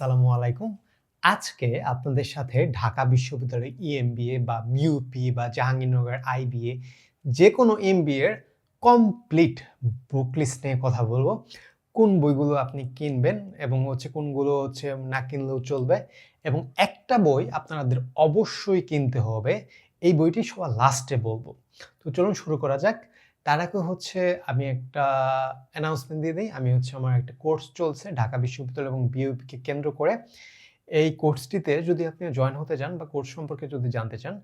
সালামু আলাইকুম। আজকে আপনাদের সাথে ঢাকা বিশ্ববিদ্যালয়ের ইএমবিএ বা মিউপি বা জাহাঙ্গীরনগর আইবিএ যে কোনো এমবিএ এর কমপ্লিট বুক লিস্ট নিয়ে কথা বলব। কোন বইগুলো আপনি কিনবেন এবং হচ্ছে কোনগুলো হচ্ছে না কিনলেও চলবে এবং একটা বই আপনাদের অবশ্যই কিনতে হবে। এই বইটি সবার লাস্টে বলব। তো চলুন শুরু করা যাক। তার আগে হচ্ছে আমি একটা অ্যানাউন্সমেন্ট দিয়ে দিই। আমি হচ্ছে আমার একটা কোর্স চলছে ঢাকা বিশ্ববিদ্যালয় এবং বিউপিকে কেন্দ্র করে। এই কোর্সটিতে যদি আপনি জয়েন হতে চান বা কোর্স সম্পর্কে যদি জানতে চান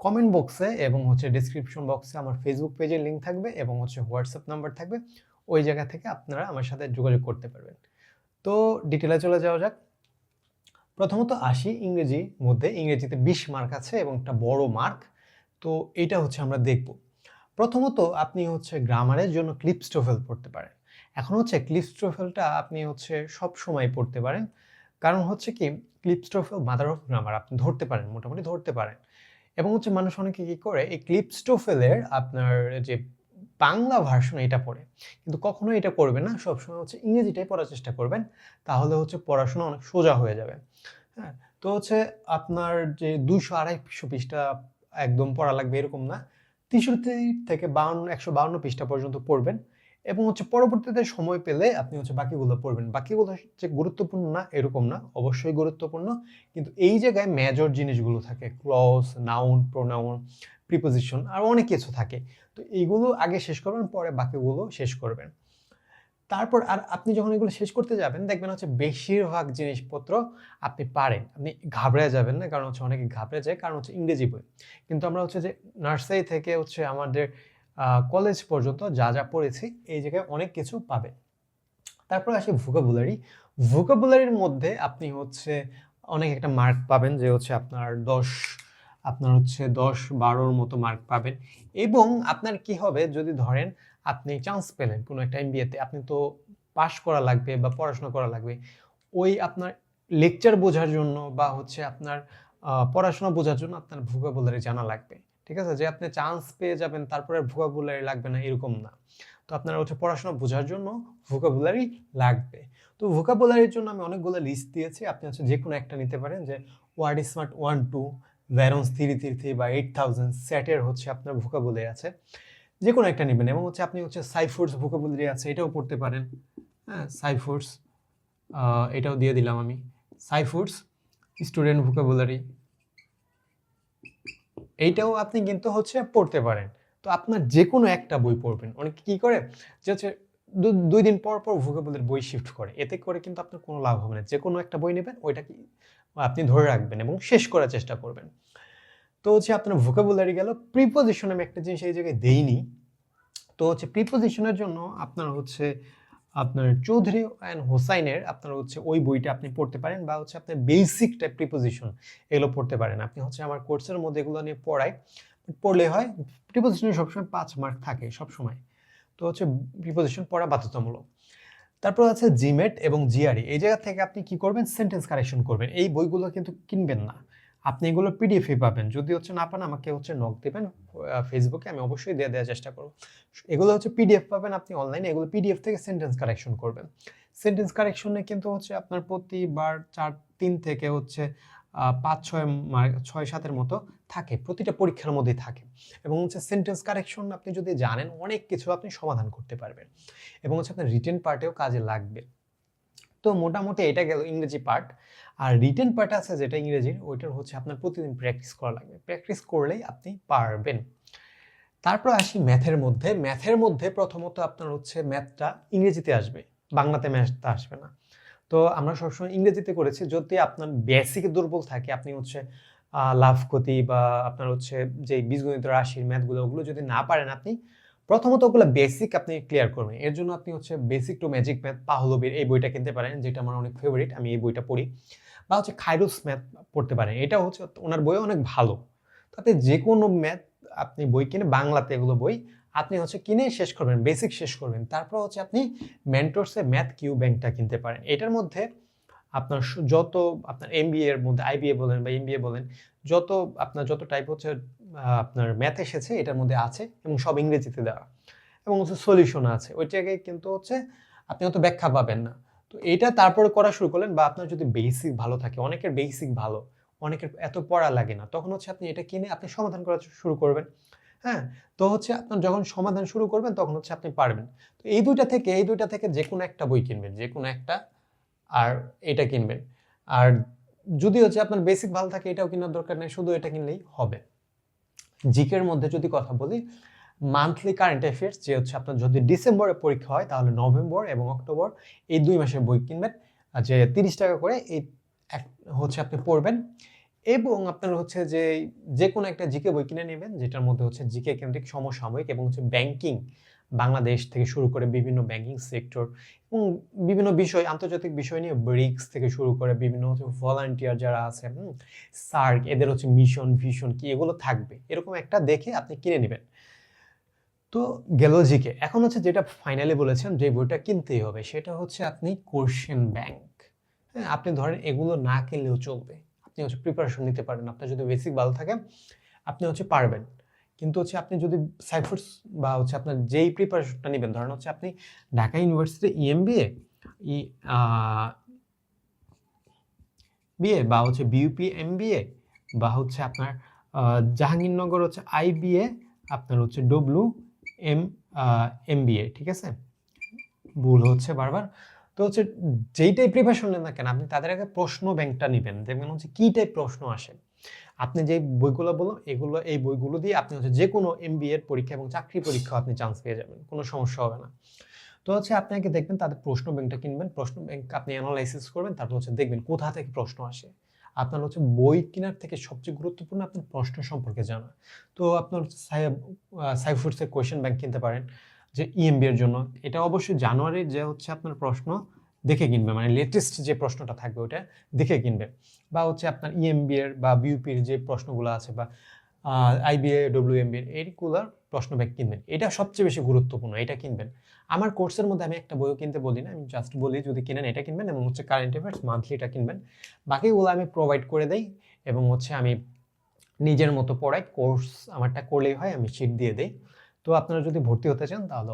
কমেন্ট বক্সে এবং হচ্ছে ডিসক্রিপশন বক্সে আমার ফেসবুক পেজের লিঙ্ক থাকবে এবং হচ্ছে হোয়াটসঅ্যাপ নাম্বার থাকবে। ওই জায়গা থেকে আপনারা আমার সাথে যোগাযোগ করতে পারবেন। তো ডিটেলে চলে যাওয়া যাক। প্রথমত আসি ইংরেজি মধ্যে। ইংরেজিতে বিশ মার্ক আছে এবং একটা বড় মার্ক তো এটা হচ্ছে আমরা দেখব। প্রথমত আপনি হচ্ছে গ্রামারের জন্য ক্লিপস্টোফেল পড়তে পারেন। এখন হচ্ছে ক্লিপস্টোফেলটা আপনি হচ্ছে সব সময় পড়তে পারেন। কারণ হচ্ছে কি ক্লিপস্টোফেল মাদার অফ গ্রামার আপনি ধরতে পারেন, মোটামুটি ধরতে পারেন। এবং হচ্ছে মানুষ অনেকে কী করে, এই ক্লিপস্টোফেলের আপনার যে বাংলা ভার্সন এটা পড়ে। কিন্তু কখনো এটা করবে না, সবসময় হচ্ছে ইংরেজিটাই পড়ার চেষ্টা করবেন, তাহলে হচ্ছে পড়াশোনা অনেক সোজা হয়ে যাবে। হ্যাঁ তো হচ্ছে আপনার যে দুশো আড়াইশো পৃষ্ঠা একদম পড়া লাগবে এরকম না। তেষট্টি থেকে বাউন্ন, একশো বাউন্ন পৃষ্ঠা পর্যন্ত পড়বেন এবং হচ্ছে পরবর্তীতে সময় পেলে আপনি হচ্ছে বাকিগুলো পড়বেন। বাকিগুলো হচ্ছে গুরুত্বপূর্ণ না, এরকম না, অবশ্যই গুরুত্বপূর্ণ। কিন্তু এই জায়গায় মেজর জিনিসগুলো থাকে ক্লস নাউন প্রোনাউন প্রিপোজিশন আর অনেক কিছু থাকে। তো এইগুলো আগে শেষ করবেন, পরে বাকিগুলো শেষ করবেন। তারপর আর আপনি যখন এগুলো শেষ করতে যাবেন, দেখবেন হচ্ছে বেশিরভাগ জিনিসপত্র আপনি পারেন। আপনি ঘাবড়ে যাবেন না, কারণ হচ্ছে অনেকে ঘাবড়ে যায়, কারণ হচ্ছে ইংরেজি বই। কিন্তু আমরা হচ্ছে যে নার্সারি থেকে হচ্ছে আমাদের কলেজ পর্যন্ত যা যা পড়েছি, এই জায়গায় অনেক কিছু পাবেন। তারপর আসি ভোকাবুলারি। ভোকাবুলারির মধ্যে আপনি হচ্ছে অনেক একটা মার্ক পাবেন যে হচ্ছে আপনার দশ, আপনার হচ্ছে দশ বারোর মতো মার্ক পাবেন। এবং আপনার কি হবে, যদি ধরেন আপনি চান্স পেলেন কোনো একটা এমবিএতে আপনি তো পাশ করা লাগবে বা পড়াশোনা করা লাগবে। ওই আপনার লেকচার বোঝার জন্য বা হচ্ছে আপনার পড়াশোনা বোঝার জন্য আপনার ভোকাবুলারি জানা লাগবে। ঠিক আছে? যে আপনি চান্স পেয়ে যাবেন, তারপরে ভোকাবুলারি লাগবে না, এরকম না। তো আপনার হচ্ছে পড়াশোনা বোঝার জন্য ভোকাবুলারি লাগবে। তো ভোকাবুলারির জন্য আমি অনেকগুলো লিস্ট দিয়েছি। আপনি হচ্ছে যে কোনো একটা নিতে পারেন যে word smart one two ভ্যারন্স three three three বা এইট থাউজেন্ড সেটের হচ্ছে আপনার ভোকাবুলারি আছে। যে কোনো একটা নেবেন এবং হচ্ছে আপনি হচ্ছে সাইফোর্স ভোকাবুলারি আছে, এটাও পড়তে পারেন। হ্যাঁ সাইফোর্স এটাও দিয়ে দিলাম আমি। সাইফোর্স স্টুডেন্ট ভোকাবুলারি এইটাও আপনি কিন্তু হচ্ছে পড়তে পারেন। তো আপনার যে কোনো একটা বই পড়বেন। অনেকে কী করে? যে হচ্ছে দুই দিন পর পর ভোকাবুলারি বই শিফট করে। এতে করে কিন্তু আপনার কোনো লাভ হবে না। যে কোনো একটা বই নেবেন, ওইটা কি আপনি ধরে রাখবেন এবং শেষ করার চেষ্টা করবেন। তো হচ্ছে আপনার ভোকাবুলারি গেল প্রিপোজিশন আমি একটা জিনিস এই জায়গায় দেইনি। তো হচ্ছে প্রিপোজিশনের জন্য আপনার হচ্ছে আপনার চৌধুরী অ্যান্ড হোসাইনের, আপনার হচ্ছে ওই বইটা আপনি পড়তে পারেন বা হচ্ছে আপনার বেসিক টাইপ প্রিপোজিশন এগুলো পড়তে পারেন। আপনি হচ্ছে আমার কোর্সের মধ্যে এগুলো নিয়ে পড়াই পড়লে হয় প্রিপোজিশনে সবসময় পাঁচ মার্ক থাকে সবসময়। তো হচ্ছে প্রিপোজিশন পড়া বাধ্যতামূলক। তারপর আছে জিমেট এবং জিআরই এই জায়গা থেকে আপনি কি করবেন? সেন্টেন্স কারেকশন করবেন। এই বইগুলো কিন্তু কিনবেন না। আপনি এগুলো পিডিএফে পাবেন। যদি হচ্ছে না পান, আমাকে হচ্ছে নক দেবেন ফেসবুকে আমি অবশ্যই দিয়ে দেওয়ার চেষ্টা করব। এগুলো হচ্ছে পিডিএফ পাবেন আপনি অনলাইনে এগুলো পিডিএফ থেকে সেন্টেন্স কারেকশন করবেন। সেন্টেন্স কারেকশনে কিন্তু হচ্ছে আপনার প্রতিবার চার, তিন থেকে হচ্ছে পাঁচ, ছয় মার্ক ছয়, সাতের মতো থাকে, প্রতিটা পরীক্ষার মধ্যেই থাকে। এবং হচ্ছে সেন্টেন্স কারেকশন আপনি যদি জানেন, অনেক কিছু আপনি সমাধান করতে পারবেন। এবং হচ্ছে আপনার রিটেন পার্টেও কাজে লাগবে। তো মোটামুটি এটা গেল ইংরেজি পার্ট। আর রিটেন পার্ট আছে যেটা ইংরেজির, ওইটার হচ্ছে আপনার প্রতিদিন প্র্যাকটিস করা লাগবে। প্র্যাকটিস করলেই আপনি পারবেন। তারপর আসি ম্যাথের মধ্যে। ম্যাথের মধ্যে প্রথমত আপনার হচ্ছে ম্যাথটা ইংরেজিতে আসবে। বাংলাতে ম্যাথটা আসবে না। তো আমরা সবসময় ইংরেজিতে করেছি। যদি আপনার বেসিক দুর্বল থাকে, আপনি হচ্ছে লাভ ক্ষতি বা আপনার হচ্ছে যে বীজগণিত রাশির ম্যাথগুলো ওগুলো যদি না পারেন আপনি প্রথমত ওগুলো বেসিক আপনি ক্লিয়ার করবেন। এর জন্য আপনি হচ্ছে বেসিক টু ম্যাজিক ম্যাথ পাহলবির এই বইটা কিনতে পারেন, যেটা আমার অনেক ফেভারিট আমি এই বইটা পড়ি। বা হচ্ছে খাইরুস ম্যাথ পড়তে পারেন, এটা হচ্ছে ওনার বই অনেক ভালো। তাতে যে কোনো ম্যাথ আপনি বই কিনে, বাংলাতে এগুলো বই আপনি হচ্ছে কিনে শেষ করবেন বেসিক শেষ করবেন। তারপর হচ্ছে আপনি মেন্টরসে ম্যাথ কিউ ব্যাংকটা কিনতে পারেন। এটার মধ্যে আপনার যত আপনার এম এর মধ্যে আইবিএ বলেন বা এম বলেন, যত আপনার যত টাইপ হচ্ছে আপনার ম্যাথ এসেছে, এটার মধ্যে আছে এবং সব ইংরেজিতে দেওয়া। এবং হচ্ছে সলিউশন আছে। ওই জায়গায় কিন্তু হচ্ছে আপনি হয়তো ব্যাখ্যা পাবেন না। তো এটা তারপরে করা শুরু করলেন বা আপনার যদি বেসিক ভালো থাকে, অনেকের বেসিক ভালো, অনেকের এত পড়া লাগে না, তখন হচ্ছে আপনি এটা কিনে আপনি সমাধান করা শুরু করবেন। হ্যাঁ? তো হচ্ছে আপনার যখন সমাধান শুরু করবেন, তখন হচ্ছে আপনি পারবেন। তো এই দুইটা থেকে, এই দুইটা থেকে যে কোনো একটা বই কিনবেন, যে কোনো একটা আর এটা কিনবেন। আর যদি হচ্ছে আপনার বেসিক ভালো থাকে, এটাও কেনার দরকার নেই, শুধু এটা কিনলেই হবে। জিকের মধ্যে যদি কথা বলি মান্থলি কারেন্ট অ্যাফেয়ার্স যে হচ্ছে আপনার যদি ডিসেম্বরে পরীক্ষা হয়, তাহলে নভেম্বর এবং অক্টোবর, এই দুই মাসের বই কিনবেন। যে তিরিশ টাকা করে এই এক হচ্ছে আপনি পড়বেন। এবং আপনার হচ্ছে যে যে কোনো একটা জিকে বই কিনে নেবেন, যেটার মধ্যে হচ্ছে জিকে কেন্দ্রিক সমসাময়িক এবং হচ্ছে ব্যাংকিং বাংলাদেশ থেকে শুরু করে বিভিন্ন ব্যাংকিং সেক্টর এবং বিভিন্ন বিষয়, আন্তর্জাতিক বিষয় নিয়ে ব্রিক্স থেকে শুরু করে বিভিন্ন হচ্ছে ভলান্টিয়ার যারা আছে সার্ক এদের হচ্ছে মিশন ভিশন কি এগুলো থাকবে? এরকম একটা দেখে আপনি কিনে নেবেন। তো গেল জিকে এখন হচ্ছে যেটা ফাইনালি বলেছেন যে বইটা কিনতেই হবে, সেটা হচ্ছে আপনি কোশ্চেন ব্যাংক হ্যাঁ আপনি ধরেন এগুলো না কিনলেও চলবে। আপনি হচ্ছে প্রিপারেশন নিতে পারেন আপনার যদি বেসিক ভালো থাকে আপনি হচ্ছে পারবেন। কিন্তু হচ্ছে আপনি যদি সাইফোর্স বা হচ্ছে আপনার যেই প্রিপারেশনটা নেবেন, ধরেন হচ্ছে আপনি Dhaka university EMBA E BA বা হচ্ছে বিইউপি এমবিএ বা হচ্ছে আপনার জাহাঙ্গীরনগর হচ্ছে আইবিএ আপনার হচ্ছে ডব্লু এম এমবিএ ঠিক আছে? ভুল হচ্ছে বারবার। তো হচ্ছে যেইটাই প্রিপারেশন নেন না কেন, আপনি তাদের আগে প্রশ্ন ব্যাংকটা নেবেন। দেখবেন হচ্ছে কী টাইপ প্রশ্ন আসে। আপনি যে বইগুলো বলো এগুলো, এই বইগুলো দিয়ে আপনি হচ্ছে যে কোনো এমবিএ এর পরীক্ষা এবং চাকরি পরীক্ষা আপনি চান্স পেয়ে যাবেন, কোনো সমস্যা হবে না। তো হচ্ছে আপনাকে দেখবেন তাদের প্রশ্ন ব্যাংকটা কিনবেন, প্রশ্ন ব্যাংক আপনি অ্যানালাইসিস করবেন, তারপর হচ্ছে দেখবেন কোথা থেকে প্রশ্ন আসে। আপনার হচ্ছে বই কেনার থেকে সবচেয়ে গুরুত্বপূর্ণ আপনার প্রশ্ন সম্পর্কে জানা। তো আপনার সাইফুডসের কোয়েশ্চেন ব্যাংক কিনতে পারেন, যে ইএমবি এর জন্য। এটা অবশ্যই জানুয়ারির যে হচ্ছে আপনার প্রশ্ন দেখে কিনবে মানে লেটেস্ট যে প্রশ্নটা থাকবে ওটা দেখে কিনবে। বা হচ্ছে আপনার ইএমবি এর বা বিউপির যে প্রশ্নগুলো আছে বা আইবিএ ডব্লিউএমবি এর এইগুলোর প্রশ্ন ব্যাংক কিনবেন। এটা সবচেয়ে বেশি গুরুত্বপূর্ণ, এটা কিনবেন। আমার কোর্সের মধ্যে আমি একটা বইও কিনতে বলি না, আমি জাস্ট বলি যদি কিনেন এটা কিনবেন এবং হচ্ছে কারেন্ট অ্যাফেয়ার্স মান্থলিটা কিনবেন। বাকিগুলো আমি প্রোভাইড করে দেই এবং হচ্ছে আমি নিজের মতো পড়াই কোর্স আমারটা করলেই হয়, আমি শিট দিয়ে দেই। তো আপনারা যদি ভর্তি হতে চান তাহলে